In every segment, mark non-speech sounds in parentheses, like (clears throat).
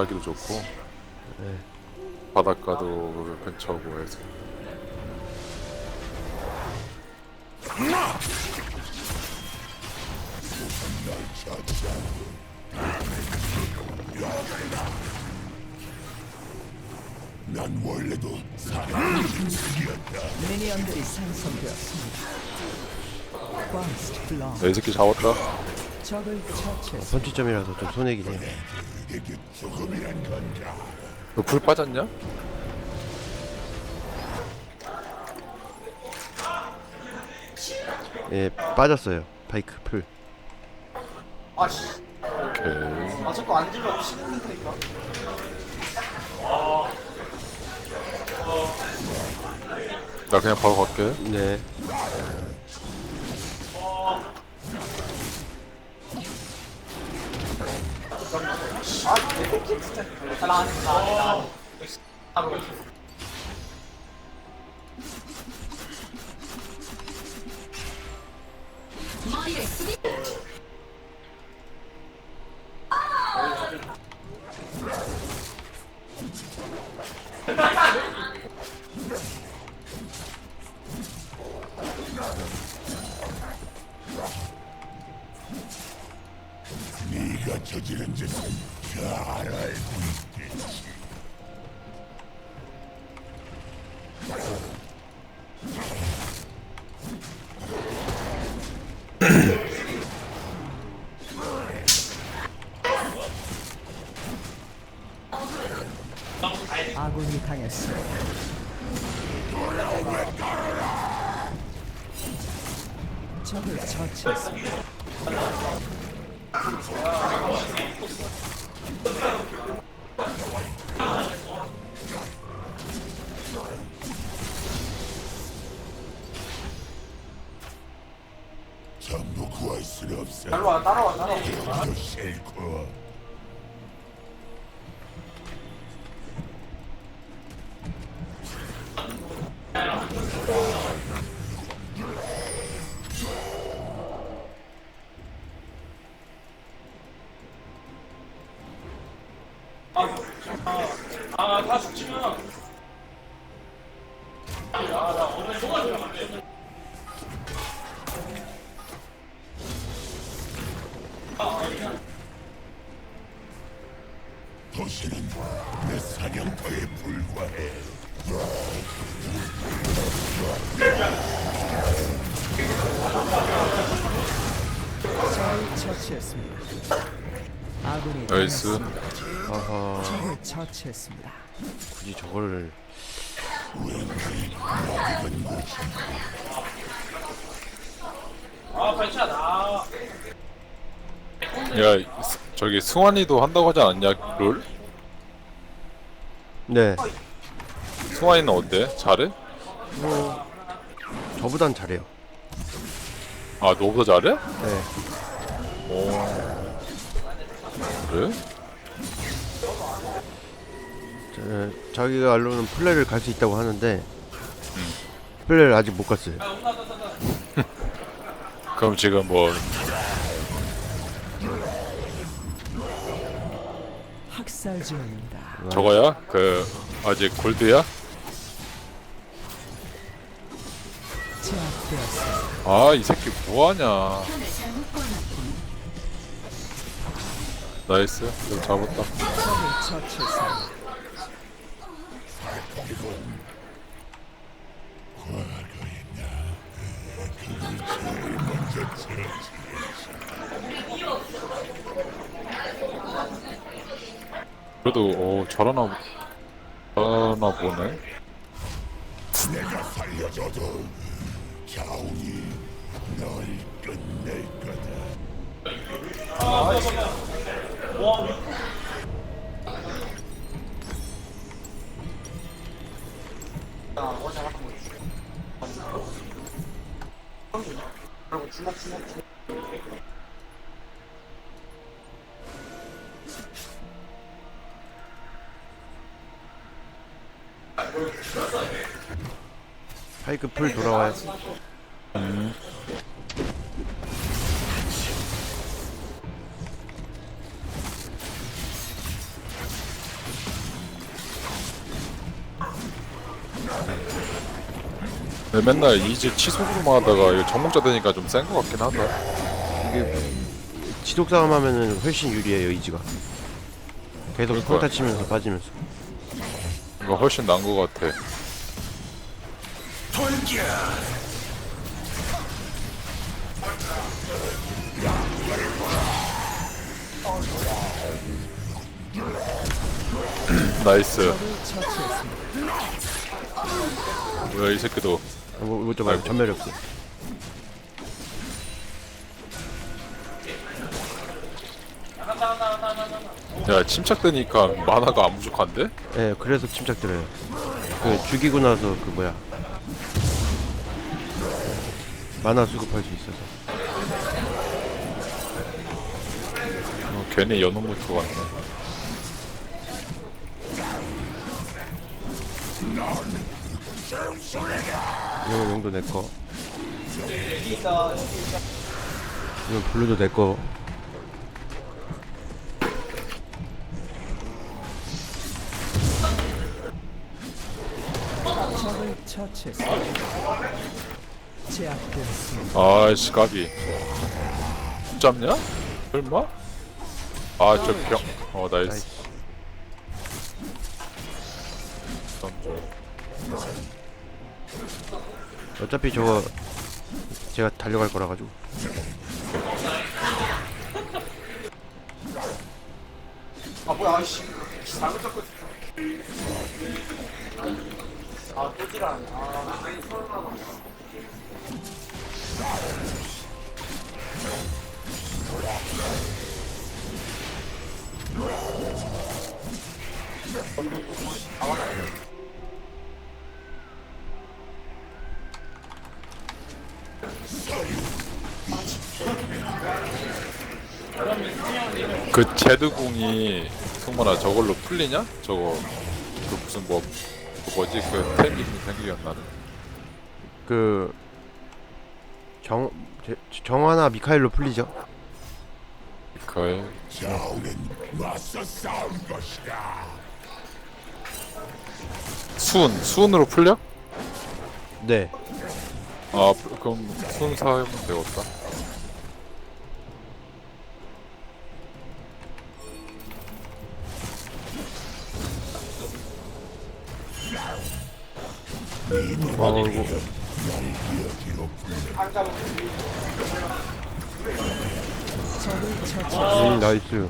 하기도 좋고 네. 바닷가도 근처고 해서 난 원래도 사람 미니언들이 생성되었습니다. First blood. 내 새끼 잡았다. 선취점이라서 좀 손해긴 해요. 건가? 너불 빠졌냐? 예, 빠졌어요. 바이크 풀. 아씨 오케이 아 자꾸 안 질러 치는 테니까 나 그냥 바로 갈게 네. 나나나. 네가 Just 나이스 당했습니다. 아하, 처치했습니다. 굳이 저거를 야 스- 저기 승환이도 한다고 하지 않았냐 롤? 네. 승환이는 어때? 잘해? 저보단 잘해요. 아 너보다 잘해? 네. 오 그래? 저, 자기가 알로는 플레이를 갈 수 있다고 하는데 플레이를 아직 못 갔어요. (laughs) 그럼 지금 뭐 학살 중입니다. 저거야? 그 아직 골드야? 제압되었습니다. 아 이 새끼 뭐하냐 나이스 잡았다 적을 처치했습니다. 그래도 어 잘하나 잘하나 보네 내가 살려줘도 자운이 널 끝낼 거다. 그리 바이크 풀 돌아와요. 왜 맨날 이제 치속으로만 하다가 이거 정목자 되니까 좀 센 것 같긴 하다. 이게 지속 싸움 하면은 훨씬 유리해요 이지가 계속 그러니까. 평타 치면서 빠지면서 이거 훨씬 나은 것 같아. 나이스. 뭐야 이 새끼도 아, 뭐 이것 좀 아이고. 전멸이 없어 야 침착되니까 만화가 안 부족한데? 예 그래서 침착 들어요 그 죽이고 나서 그 뭐야 만화 수급할 수 있어서 어, 괜히 무트 같네. 이거 용도 있어 이건 블루도. 제압되었습니다. 아이씨 까비. 잡냐? 설마? 아저 병. 어 나이스. 나이스. 던져. 어차피 저거 제가 달려갈 거라 가지고. 아 뭐야 아씨. 잘못 잡고 있어. 아또 지랄하네 그 제드궁이 성만아 저걸로 풀리냐? 저거 그 무슨 뭐, 그 뭐지 그 템이 나네. 그 정, 제- 정화나 미카엘로 풀리죠 것이다. 수은 수은으로 풀려? 네 아 그럼 수은 사면 되겠다. 어, 처치했습니다. 음, 나이스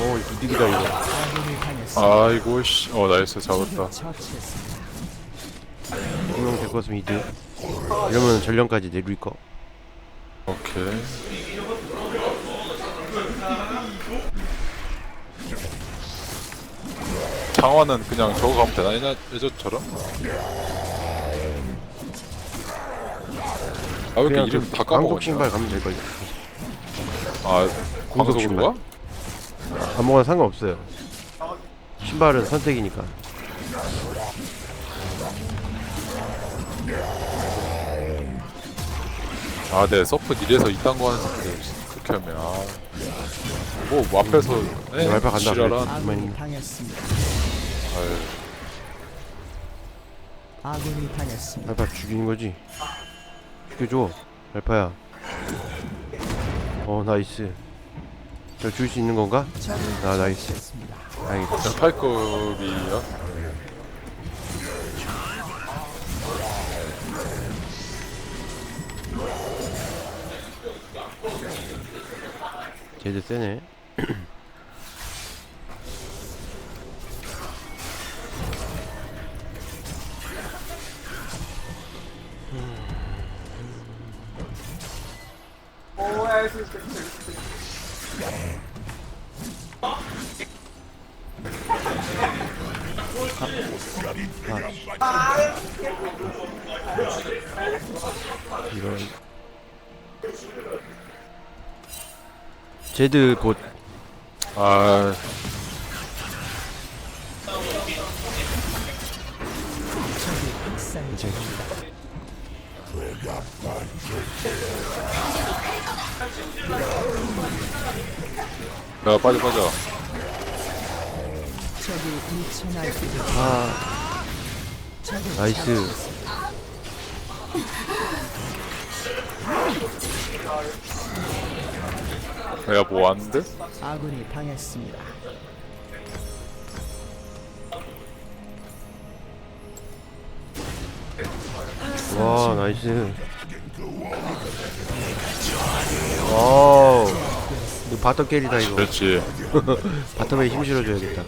오 이득이다 이거. 아이고 씨. 어 나이스 잡았다. 분명 될것 같으면 이득 이러면 전령까지 내릴 거 오케이. 장화는 그냥 저거 가면 되나? 예전- 예전처럼? 아, 왜 이렇게 그냥 이름 그다 광속 신발 까먹었냐? 가면 될걸요 아, 공속 가? 아무거나 상관없어요 신발은 선택이니까 아, 네, 서프 이래서 이딴 거 하는 새끼들 그렇게 하면, 아. 뭐, 앞에서, 에? 네, 간다 지랄한. 아군이 당했습니다. 아유, 아군이 당했습니다. 알파 죽이는 거지 죽여줘 알파야 어 나이스 저 죽일 수 있는 건가? 아 나이스. 다행이다 팔급이야? 쟤들 세네 (clears throat) 있어 이런 제드 봇 아, 중입니다. 야, 빠져. 적이 날뛰고 아 나이스 내가 뭐 왔는데? 아군이 당했습니다. 와 나이스 와우 이거 바텀 캐리다 이거 그렇지. (laughs) 바텀에 힘 실어줘야겠다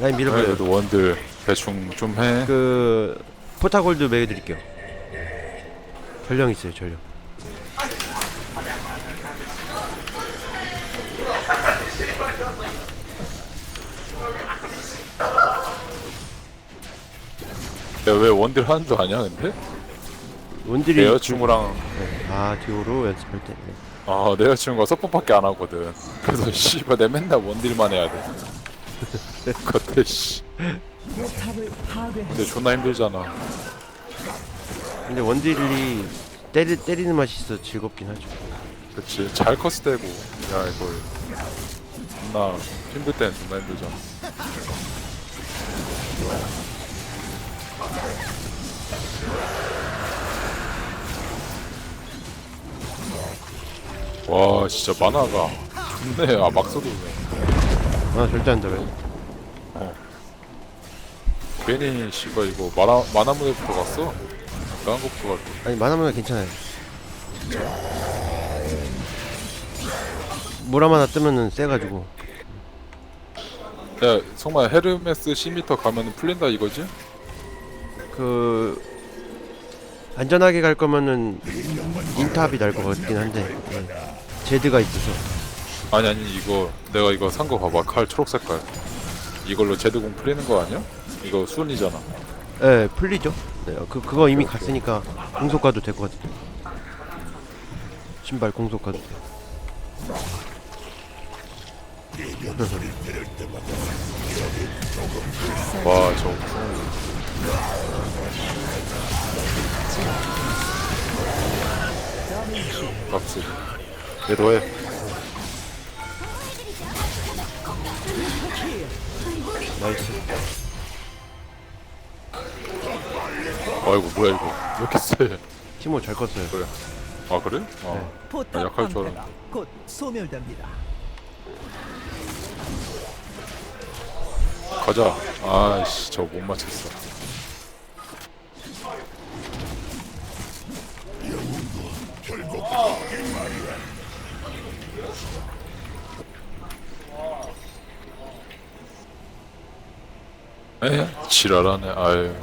라인 밀어버려요 그래도 원들 대충 좀 해. 그 포타골드 매겨드릴게요 전령 있어요 전령 내가 왜 원딜 하는 줄 아냐 근데? 원딜이 내 여자친구랑 네. 아 듀오로 연습할 때 네. 아, 내 여자친구가 서폿밖에 안 하거든. 그래서 씨발 내 맨날 원딜만 해야 돼. 그때 씨. 근데 존나 힘들잖아. 근데 원딜이 때리, 때리는 맛이 있어 즐겁긴 하죠 그치. 잘 컸을 때고. 야 이거 존나 힘들 때는 존나 힘들잖아. 와 진짜 만화가. 좋네. 아막 써도 아 절대 안 잡아요. 괜히 씨발 이거 만화 만화 무대부터 갔어? 나간 것부터 갔고. 아니 만화면 괜찮아요. 물 하나 뜨면은 세가지고. 야 정말 헤르메스 10m 가면 풀린다 이거지? 그 안전하게 갈 거면은 인탑이 날 것 같긴 한데 네. 제드가 있어서. 아니 아니 이거 내가 이거 산 거 봐봐. 칼 초록 색깔. 이걸로 제드공 풀리는 거 아니야? 이거 순이잖아. 예 풀리죠. 네, 그, 그거 이미 갔으니까 공속 가도 될 것 같아요 신발 공속 가도 돼 와 저거 값을 얘도 해. 나이스. 아이고 뭐야 이거. 왜 이렇게 세? 티모 잘 껐어요. 그래. 아 그래? 아 포탑 아, 약할 줄곧 소멸됩니다. 가자. 아이씨 저 못 맞췄어. 에? 지랄하네. 아유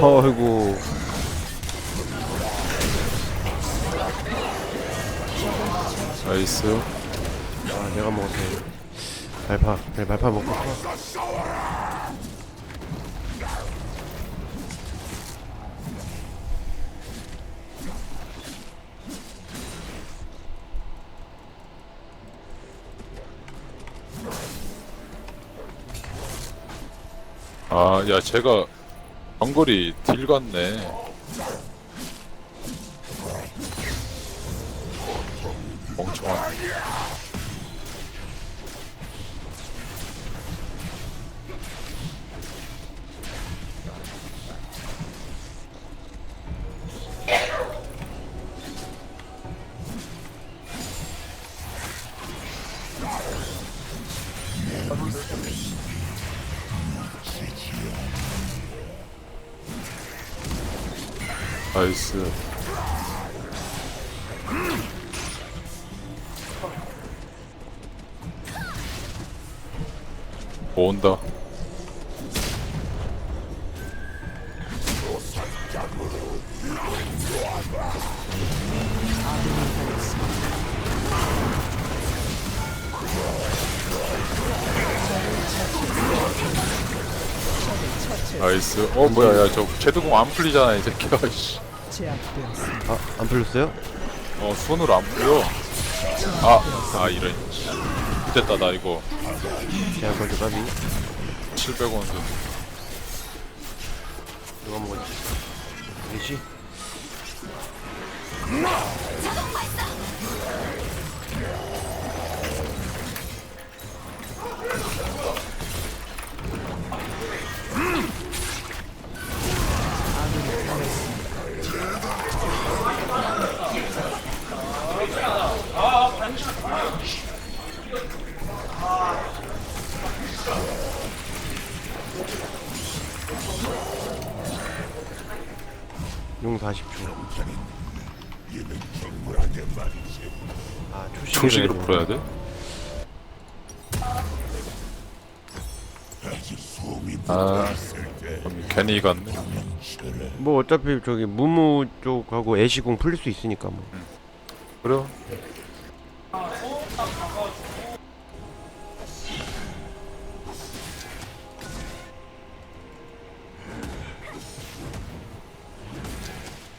어이구 나이스. 아 내가 먹었어요 발파 네 발파 먹고. 아, 야, 제가 정거리 딜 같네. 멍청한. 나이스. 뭐 온다. 나이스. 어 뭐야 야저 제드공 안 풀리잖아 이 새끼야. (laughs) 씨. 제압되었습니다. 아 안 풀렸어요? 어 손으로 안 보여 아아 이런 됐다 나 이거 제한 걸드 까비 700원 좀 누가 먹었지? 이씨 40초 얘는 정물한테 말이지. 아 초식으로 풀어야 돼? 아 그럼 괜히 갔네. 뭐 어차피 저기 무무 쪽하고 애시공 풀릴 수 있으니까 뭐 그래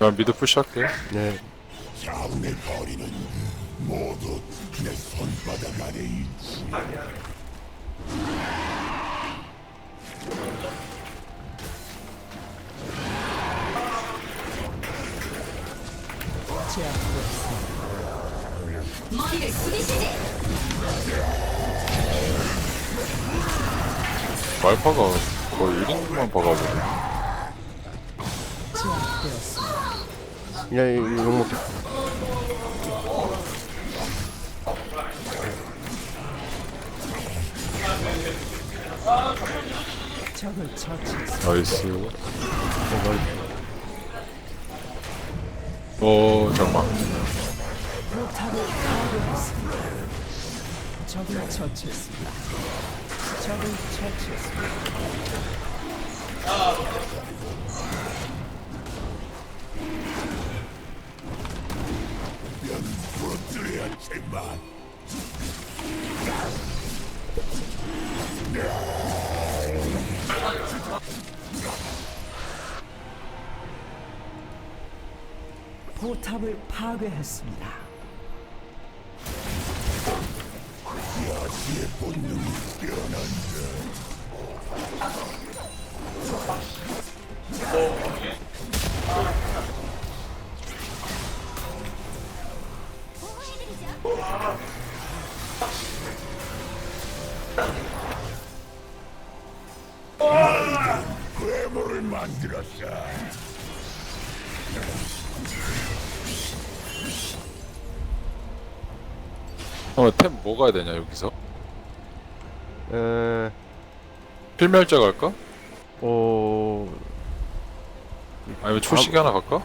그럼 미드 푸시할게 네. 자운의 거리는 모두 내 손바닥 안에 있지. 제압되었습니다. 말파가 거의 1인만 박아버려 그냥 이- 용 먹자. 나이스 어 잠깐만. 제맛. 포탑을 파괴했습니다. 야수의 본능이 깨어난다. 괴물을 만들었어. 어 템 뭐 가야 되냐 여기서 에... 필멸자 갈까? 어... 아니면 초식이 하나 갈까?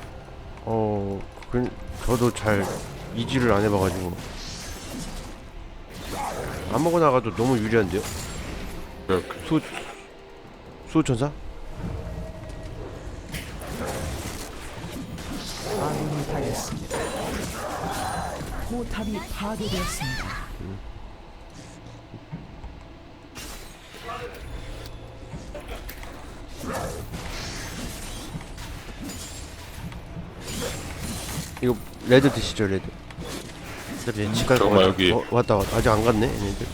어... 그, 저도 잘 이지를 안 해봐가지고 아무거나 나가도 너무 유리한데요? 수... 수호천사? 아군이 당했습니다. 포탑이 파괴되었습니다. 이거 레드 드시죠 레드 갈거 잠깐만, 같아. 여기. 어, 왔다 왔다 아직 안 갔네 얘네들.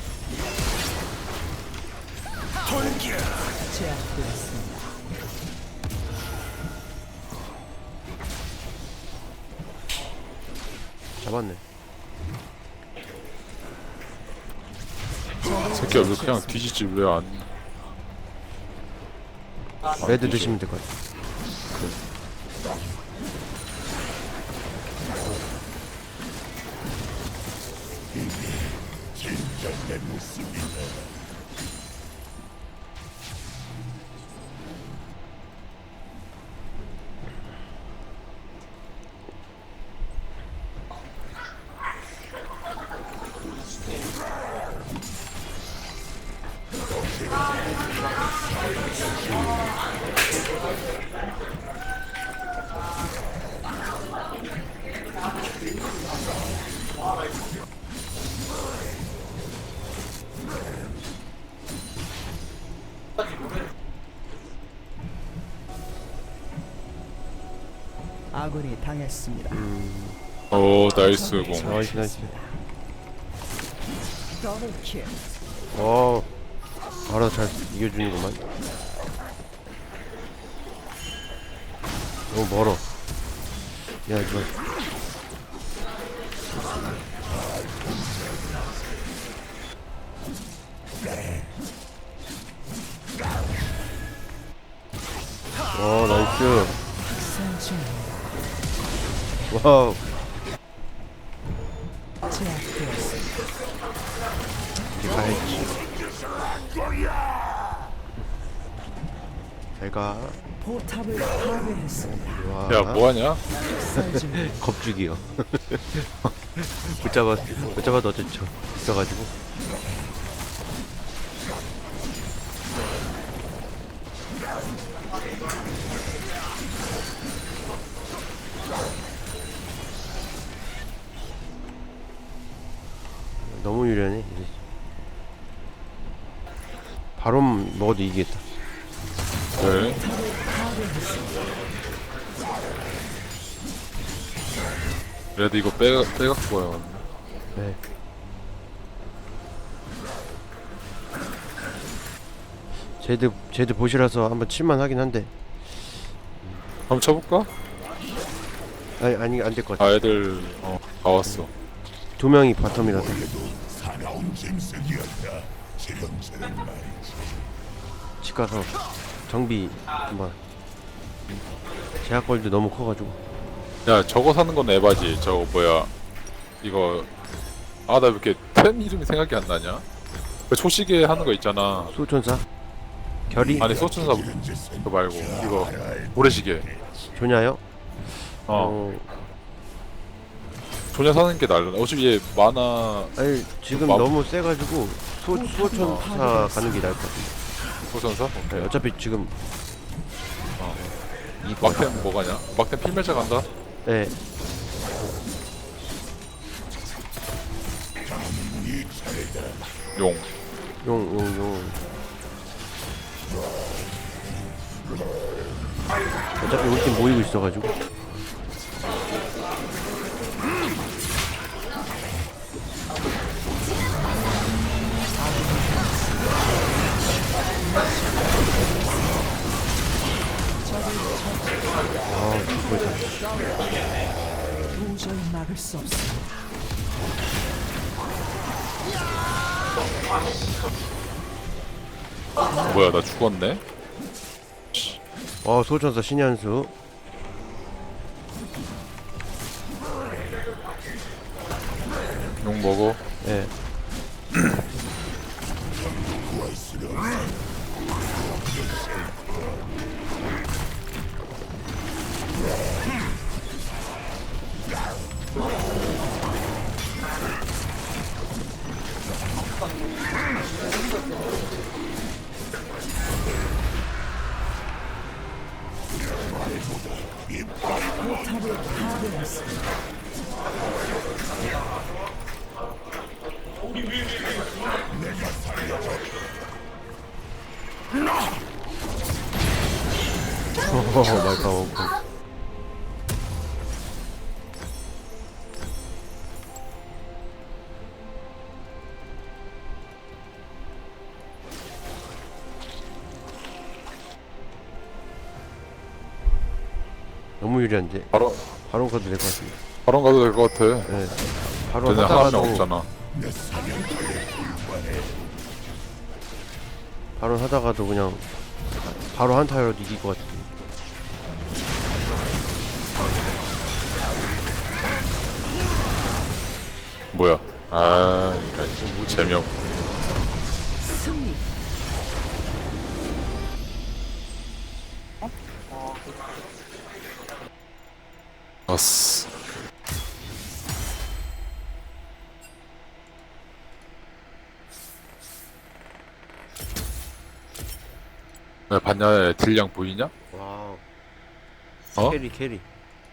잡았네 새끼야 왜 그냥 뒤지지 왜안 레드 드시면 될 것 같아 내 모습이다. 했습니다. 오 나이스 공 나이스 나이스. 더블 킬. 어 알아서 잘 이겨주는구만. 너무 멀어. 야 이거. 어 나이스 와우 제압되었습니다. 잘가 포탑을 파괴했습니다. 와야 뭐하냐? 선중 겁죽이요 못 잡아 못 잡아도 어쩌죠 있어가지고 먹어도 이기겠다. 네. 그래도 이거 빼, 빼갖고 와요 네. 제드 제드 보시라서 한번 칠만 하긴 한데. 한번 쳐볼까? 아니 아니 안 될 것 같아. 아 애들 어 나왔어. 두 명이 바텀이라서 가서 정비 한번. 제약걸도 너무 커가지고. 야 저거 사는 건 에바지. 저거 뭐야? 이거 아 나 왜 이렇게 템 이름이 생각이 안 나냐? 그 초시계 하는 거 있잖아. 수호천사? 결이? 아니 소천사 그거 말고. 이거 모래시계. 조냐요? 어. 조냐 사는 게 날라. 어차피 얘 만화 아니 지금 마- 너무 세가지고 수 수호천사 가는 게 나을 것 같아. 소천사? 네, 어차피 지금 막템 뭐 가냐? 막템 필멸자 간다? 네 용 용, 용, 용. 어차피 우리 팀 모이고 있어가지고. 아, 죽을 도저히 막을 수 없습니다. 뭐야 나 죽었네? 어, 소천사 신의 한 수. 용 먹어 너무 유리한데 바로 바로 가도 될 것 같습니다. 바로 가도 될 것 같아 네. 바로 하나면 하다가도 없잖아 바로 하다가도 그냥 바로 한타로 이길 것 같은데. 뭐야 아 이거 재미없 승 아스 야 봤냐 딜량 보이냐? 와우. 어? 캐리 캐리.